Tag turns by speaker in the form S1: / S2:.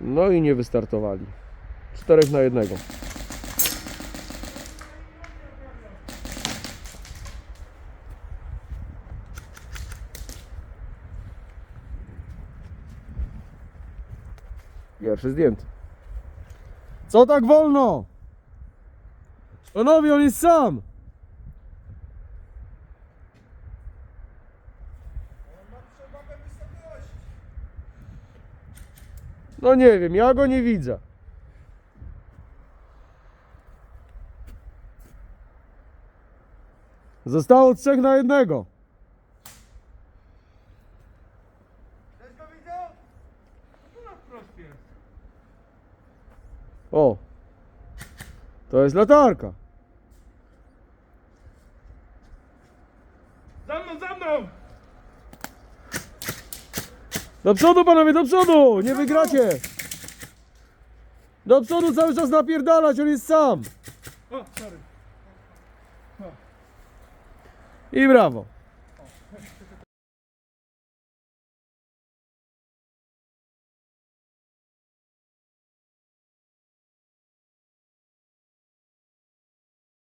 S1: No i nie wystartowali. Czterech na jednego. Pierwszy zdjęty. Co tak wolno? Panowie, on jest sam. No nie wiem, ja go nie widzę. Zostało trzech na jednego.
S2: Jest.
S1: O. To jest latarka.
S2: Za mną, za mną!
S1: Do przodu panowie, do przodu! Nie wygracie! Do przodu cały czas napierdalać, on jest sam. I brawo.